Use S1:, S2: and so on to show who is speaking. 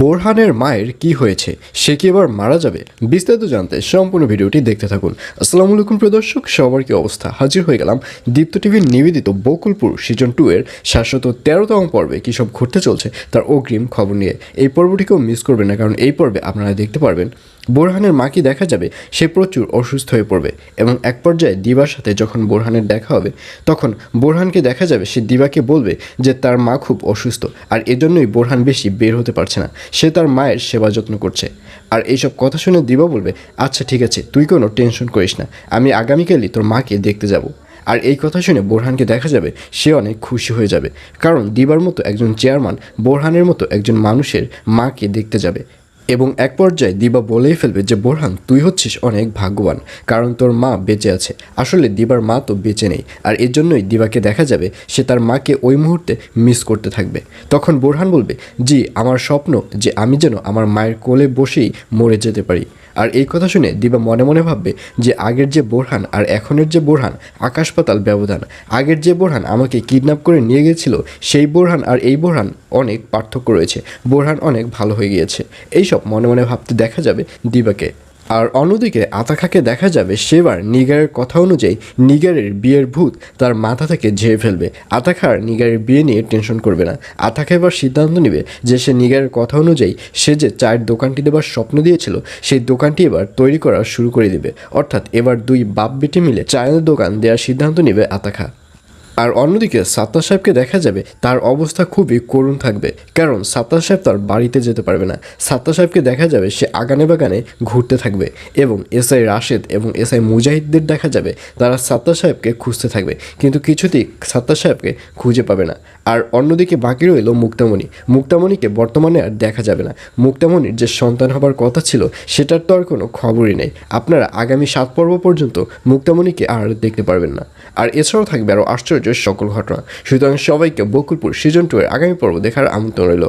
S1: বোরহানের মায়ের কি হয়েছে? সে কি এবার মারা যাবে? বিস্তারিত জানতে সম্পূর্ণ ভিডিওটি দেখতে থাকুন। আসসালামু আলাইকুম প্রদর্শক সবার কি অবস্থা? হাজির হয়ে গেলাম দীপ্ত টিভির নিবেদিত বকুলপুর সিজন টু এর শাশ্বত তেরোতম পর্বে। কী সব ঘটতে চলছে তার অগ্রিম খবর নিয়ে। এই পর্বটিকেও মিস করবেন না, কারণ এই পর্বে আপনারা দেখতে পারবেন বোরহানের মাকে দেখা যাবে? সে প্রচুর অসুস্থ হয়ে পড়বে এবং এক পর্যায়ে দিবার সাথে যখন বোরহানের দেখা হবে, তখন বোরহানকে দেখা যাবে সে দিবাকে বলবে যে তার মা খুব অসুস্থ, আর এজন্যই বোরহান বেশি বের হতে পারছে না। সে তার মায়ের সেবা যত্ন করছে। আর এইসব কথা শুনে দিবা বলবে আচ্ছা ঠিক আছে, তুই কোনো টেনশন করিস না, আমি আগামীকালই তোর মাকে দেখতে যাব। আর এই কথা শুনে বোরহানকে দেখা যাবে, সে অনেক খুশি হয়ে যাবে। কারণ দিবার মতো একজন চেয়ারম্যান বোরহানের মতো একজন মানুষের মাকে দেখতে যাবে। এবং এক পর্যায়ে দিবা বলেই ফেলবে যে, বোরহান, তুই হচ্ছিস অনেক ভাগ্যবান, কারণ তোর মা বেঁচে আছে। আসলে দিবার মা তো বেঁচে নেই, আর এর জন্যই দিবাকে দেখা যাবে সে তার মাকে ওই মুহূর্তে মিস করতে থাকবে। তখন বোরহান বলবে, জি, আমার স্বপ্ন যে, আমি যেন আমার মায়ের কোলে বসেই মরে যেতে পারি। আর এই কথা শুনে দিবা মনে মনে ভাববে যে, আগের যে বোরহান আর এখনের যে বোরহান, আকাশ পাতাল ব্যবধান। আগের যে বোরহান আমাকে কিডন্যাপ করে নিয়ে গেছিল, সেই বোরহান আর এই বোরহান অনেক পার্থক্য রয়েছে। বোরহান অনেক ভালো হয়ে গিয়েছে। এইসব মনে মনে ভাবতে দেখা যাবে দিবাকে। আর অন্যদিকে আতাখাকে দেখা যাবে সেবার নিগারের কথা অনুযায়ী নিগারের বিয়ের ভূত তার মাথা থেকে ঝেড়ে ফেলবে। আতাখার নিগারের বিয়ে নিয়ে টেনশন করবে না। আতাখা এবার সিদ্ধান্ত নেবে যে সে নিগারের কথা অনুযায়ী সে যে চায়ের দোকানটি দেবার স্বপ্ন দিয়েছিল, সেই দোকানটি এবার তৈরি করা শুরু করে দিবে। অর্থাৎ এবার দুই বাপ বেটি মিলে চায়ের দোকান দেওয়ার সিদ্ধান্ত নেবে আতাখা। আর অন্যদিকে সাত্তার সাহেবকে দেখা যাবে তার অবস্থা খুবই করুণ থাকবে। কারণ সাত্তার সাহেব তার বাড়িতে যেতে পারবে না। সাত্তার সাহেবকে দেখা যাবে সে আগানে বাগানে ঘুরতে থাকবে এবং এসআই রাশেদ এবং এসআই মুজাহিদদের দেখা যাবে। তারা সাত্তার সাহেবকে খুঁজতে থাকবে। কিন্তু কিছুতেই সাত্তার সাহেবকে খুঁজে পাবে না। আর অন্যদিকে বাকি রইল মুক্তামণি। মুক্তামণিকে বর্তমানে আর দেখা যাবে না। মুক্তামণির যে সন্তান হবার কথা ছিল, সেটার তো আর কোনো খবরই নেই। আপনারা আগামী সাত পর্ব পর্যন্ত মুক্তামণিকে আর দেখতে পারবেন না। আর এছাড়াও থাকবে আরও আশ্চর্য সকল ঘটনা। সুতরাং সবাইকে বকুলপুর সিজন টু এর আগামী পর্ব দেখার আমন্ত্রণ রইল।